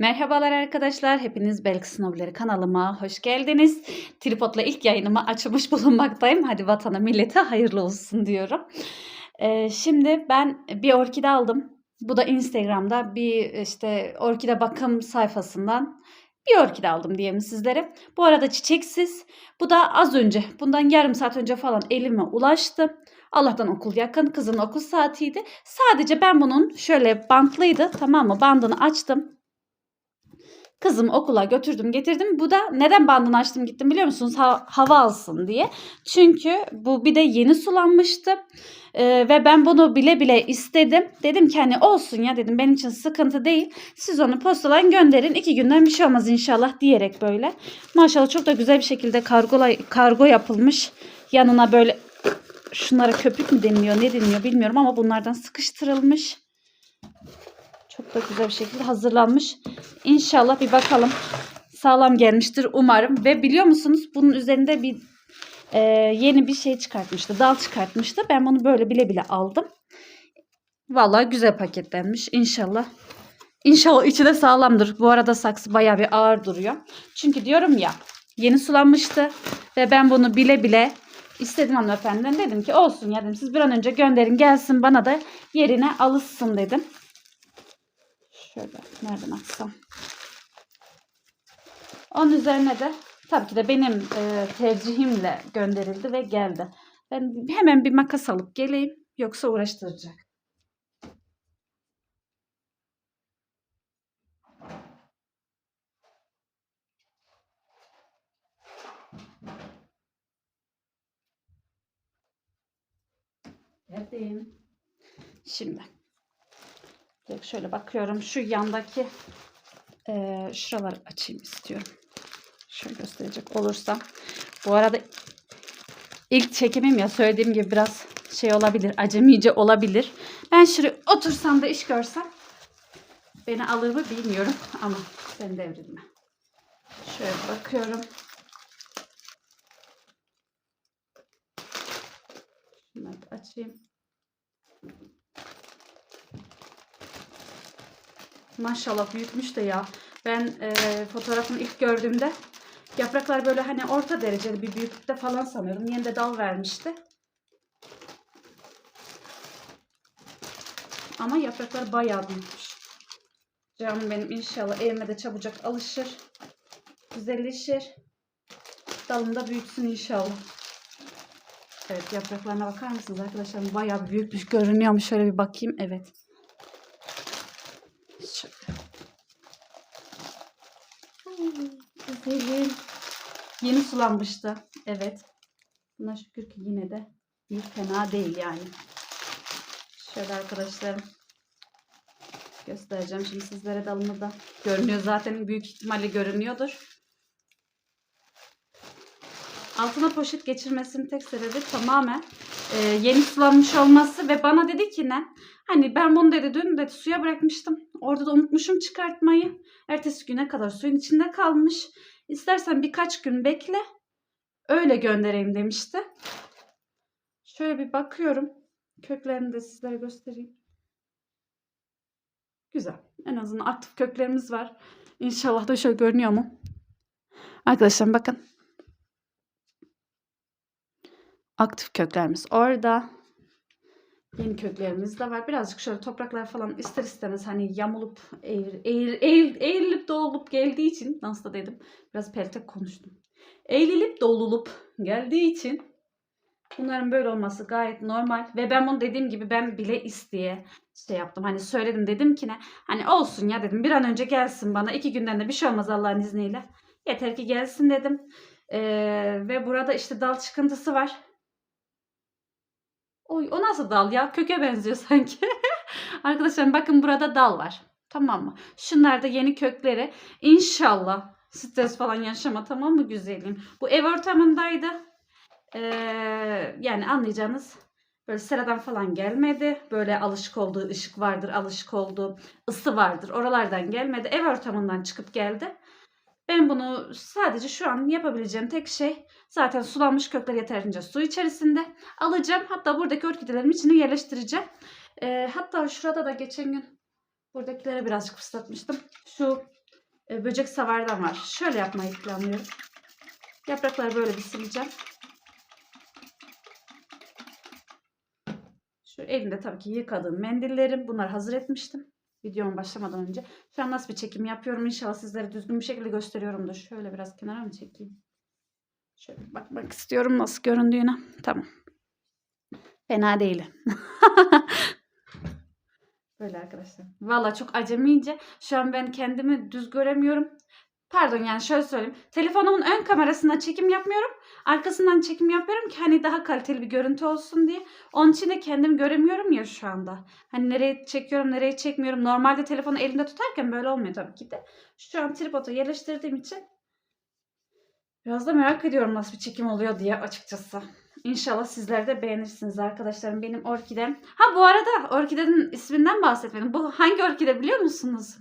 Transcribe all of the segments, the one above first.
Merhabalar arkadaşlar. Hepiniz Belki Snowbleri kanalıma hoş geldiniz. Tripodla ilk yayınımı açmış bulunmaktayım. Hadi vatana millete hayırlı olsun diyorum. Ee, şimdi ben bir orkide aldım. Bu da Instagram'da bir işte orkide bakım sayfasından bir orkide aldım diyeyim sizlere. Bu arada çiçeksiz. Bu da az önce, bundan yarım saat önce falan elime ulaştı. Allah'tan okul yakın. Kızın okul saatiydi. Sadece ben bunun şöyle bantlıydı tamam mı? Bandını açtım. Kızımı okula götürdüm getirdim. Bu da neden bandını açtım gittim biliyor musunuz? Ha- hava alsın diye. Çünkü bu bir de yeni sulanmıştı. Ee, ve ben bunu bile bile istedim. Dedim ki hani olsun ya dedim benim için sıkıntı değil. Siz onu postalayın gönderin. iki günden bir şey olmaz inşallah diyerek böyle. Maşallah çok da güzel bir şekilde kargola, kargo yapılmış. Yanına böyle şunlara köpük mü deniliyor ne deniliyor bilmiyorum ama bunlardan sıkıştırılmış. Çok da güzel bir şekilde hazırlanmış. İnşallah bir bakalım. Sağlam gelmiştir umarım. Ve biliyor musunuz bunun üzerinde bir e, yeni bir şey çıkartmıştı. Dal çıkartmıştı. Ben bunu böyle bile bile aldım. Vallahi güzel paketlenmiş. İnşallah. İnşallah içi de sağlamdır. Bu arada saksı bayağı bir ağır duruyor. Çünkü diyorum ya yeni sulanmıştı. Ve ben bunu bile bile istedim hanımefendiden. Dedim ki olsun ya dedim. Siz bir an önce gönderin gelsin bana da yerine alışsın dedim. Şöyle nereden açsam. Onun üzerine de tabii ki de benim e, tercihimle gönderildi ve geldi. Ben hemen bir makas alıp geleyim yoksa uğraştıracak. Geldim. Şimdi şöyle bakıyorum. Şu yandaki e, şuraları açayım istiyorum. Şöyle gösterecek olursam. Bu arada ilk çekimim ya söylediğim gibi biraz şey olabilir. Acemice olabilir. Ben şuraya otursam da iş görsem beni alır mı bilmiyorum ama sen devrilme. Şöyle bakıyorum. Şunları açayım. Maşallah büyütmüş de ya. Ben e, fotoğrafını ilk gördüğümde yapraklar böyle hani orta dereceli bir büyüklükte falan sanıyorum. Yeni de dal vermişti. Ama yapraklar bayağı büyükmüş. Canım benim inşallah elime de çabucak alışır. Güzelleşir. Dalını da büyütsün inşallah. Evet yapraklarına bakar mısınız arkadaşlar? Bayağı büyükmüş görünüyormuş. Şöyle bir bakayım. Evet. Şöyle. Güzelim. Yeni sulanmıştı. Evet. Buna şükür ki yine de bir fena değil yani. Şöyle arkadaşlarım. Göstereceğim şimdi sizlere dalını da. Görünüyor zaten büyük ihtimalle görünüyordur. Altına poşet geçirmesinin tek sebebi tamamen e, yeni sulanmış olması ve bana dedi ki ne? Hani ben bunu dedi dün dedi suya bırakmıştım. Orada da unutmuşum çıkartmayı. Ertesi güne kadar suyun içinde kalmış. İstersen birkaç gün bekle. Öyle göndereyim demişti. Şöyle bir bakıyorum. Köklerini de sizlere göstereyim. Güzel. En azından aktif köklerimiz var. İnşallah da şöyle görünüyor mu? Arkadaşlar bakın. Aktif köklerimiz orada. Yeni köklerimiz de var. Birazcık şöyle topraklar falan ister istemez hani yamulup eğir, eğir, eğir, eğrilip doğulup geldiği için nasıl da dedim. Biraz peltek konuştum. Eğrilip doğulup geldiği için bunların böyle olması gayet normal. Ve ben bunu dediğim gibi ben bile isteye şey yaptım. Hani söyledim dedim ki ne? Hani olsun ya dedim bir an önce gelsin bana. iki günden de bir şey olmaz Allah'ın izniyle. Yeter ki gelsin dedim. Ee, ve burada işte dal çıkıntısı var. Oy, o nasıl dal ya? Köke benziyor sanki. Arkadaşlar bakın burada dal var. Tamam mı? Şunlar da yeni kökleri. İnşallah stres falan yaşama tamam mı güzelim? Bu ev ortamındaydı. Ee, yani anlayacağınız böyle seradan falan gelmedi. Böyle alışık olduğu ışık vardır, alışık olduğu ısı vardır. Oralardan gelmedi. Ev ortamından çıkıp geldi. Ben bunu sadece şu an yapabileceğim tek şey zaten sulanmış kökler yeterince su içerisinde alacağım. Hatta buradaki orkidelerimin içine yerleştireceğim. Ee, hatta şurada da geçen gün buradakileri birazcık fıslatmıştım. Şu e, böcek savardan var. Şöyle yapmayı planlıyorum. Yaprakları böyle bir sileceğim. Şu elimde tabii ki yıkadığım mendillerim. Bunları hazır etmiştim. Videomu başlamadan önce. Şu an nasıl bir çekim yapıyorum inşallah sizlere düzgün bir şekilde gösteriyorumdur. Şöyle biraz kenara mı çekeyim? Şöyle bakmak istiyorum nasıl göründüğüne. Tamam. Fena değil. Böyle arkadaşlar. Valla çok acemice. Şu an ben kendimi düz göremiyorum. Pardon yani şöyle söyleyeyim. Telefonumun ön kamerasından çekim yapmıyorum. Arkasından çekim yapıyorum ki hani daha kaliteli bir görüntü olsun diye. Onun için de kendimi göremiyorum ya şu anda. Hani nereye çekiyorum, nereye çekmiyorum. Normalde telefonu elimde tutarken böyle olmuyor tabii ki de. Şu an tripoda yerleştirdiğim için biraz da merak ediyorum nasıl bir çekim oluyor diye açıkçası. İnşallah sizler de beğenirsiniz arkadaşlarım. Benim orkidem. Ha bu arada orkidenin isminden bahsetmedim. Bu hangi orkide biliyor musunuz?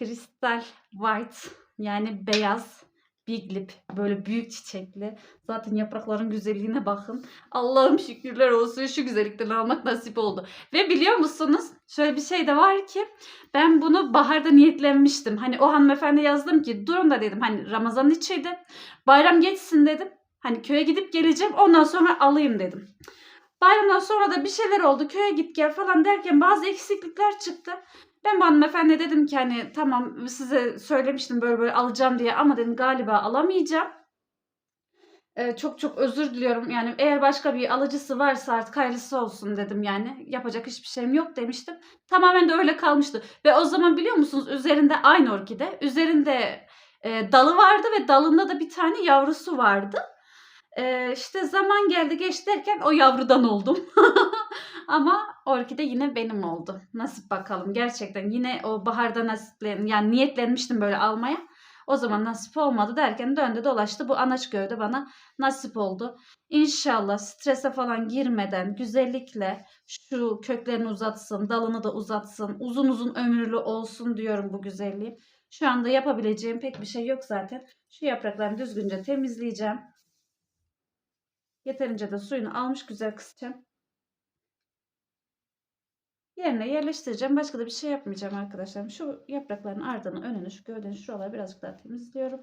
Kristal White yani beyaz Big Lip böyle büyük çiçekli. Zaten yaprakların güzelliğine bakın. Allah'ım şükürler olsun şu güzellikten almak nasip oldu. Ve biliyor musunuz şöyle bir şey de var ki ben bunu baharda niyetlenmiştim. Hani o hanımefendi yazdım ki durun da dedim hani Ramazan'ın içiydi. Bayram geçsin dedim. Hani köye gidip geleceğim ondan sonra alayım dedim. Bayramdan sonra da bir şeyler oldu köye git gel falan derken bazı eksiklikler çıktı. Ben bu hanımefendi dedim ki hani tamam size söylemiştim böyle böyle alacağım diye ama dedim galiba alamayacağım. Ee, çok çok özür diliyorum. Yani eğer başka bir alıcısı varsa artık hayırlısı olsun dedim yani. Yapacak hiçbir şeyim yok demiştim. Tamamen de öyle kalmıştı. Ve o zaman biliyor musunuz üzerinde aynı orkide. Üzerinde e, dalı vardı ve dalında da bir tane yavrusu vardı. E, işte zaman geldi geç derken o yavrudan oldum. Ama orkide yine benim oldu. Nasip bakalım. Gerçekten yine o baharda nasiplen yani niyetlenmiştim böyle almaya. O zaman nasip olmadı derken döndü dolaştı. Bu anaç gövde bana nasip oldu. İnşallah strese falan girmeden güzellikle şu köklerini uzatsın, dalını da uzatsın, uzun uzun ömürlü olsun diyorum bu güzelliği. Şu anda yapabileceğim pek bir şey yok zaten. Şu yapraklarını düzgünce temizleyeceğim. Yeterince de suyunu almış güzel kısacağım. Yerine yerleştireceğim. Başka da bir şey yapmayacağım arkadaşlar. Şu yaprakların ardını, önünü, şu gövdenin şuraları birazcık daha temizliyorum.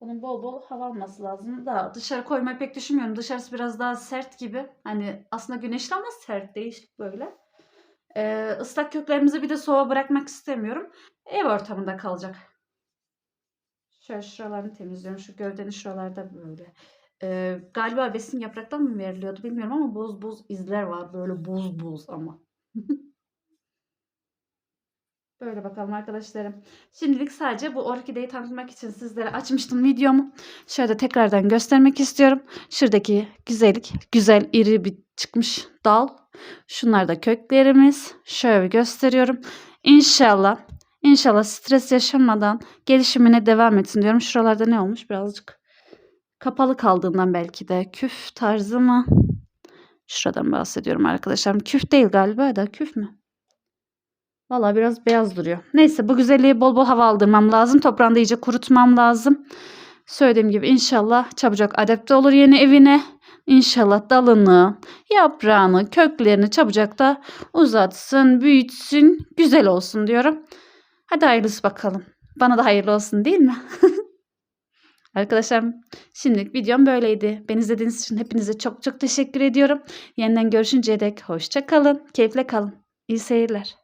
Bunun bol bol hava alması lazım. Daha dışarı koymayı pek düşünmüyorum. Dışarısı biraz daha sert gibi. Hani aslında güneşli ama sert değişik böyle. Ee, ıslak köklerimizi bir de soğuğa bırakmak istemiyorum. Ev ortamında kalacak. Şöyle şuralarını temizliyorum. Şu gövdenin şuralarda böyle. Ee, galiba besin yapraktan mı veriliyordu bilmiyorum ama boz boz izler var. Böyle boz boz ama. Böyle bakalım arkadaşlarım. Şimdilik sadece bu orkideyi tanıtmak için sizlere açmıştım videomu. Şöyle tekrardan göstermek istiyorum. Şuradaki güzellik, güzel iri bir çıkmış dal. Şunlar da köklerimiz. Şöyle gösteriyorum. İnşallah, inşallah stres yaşamadan gelişimine devam etsin diyorum. Şuralarda ne olmuş birazcık kapalı kaldığından belki de küf tarzı mı? Şuradan bahsediyorum arkadaşlarım. Küf değil galiba da küf mü? Valla biraz beyaz duruyor. Neyse bu güzelliği bol bol hava aldırmam lazım. Toprağında iyice kurutmam lazım. Söylediğim gibi inşallah çabucak adapte olur yeni evine. İnşallah dalını, yaprağını, köklerini çabucak da uzatsın, büyütsün, güzel olsun diyorum. Hadi hayırlısı bakalım. Bana da hayırlı olsun değil mi? Arkadaşlar şimdilik videom böyleydi. Beni izlediğiniz için hepinize çok çok teşekkür ediyorum. Yeniden görüşünceye dek hoşça kalın. Keyifle kalın. İyi seyirler.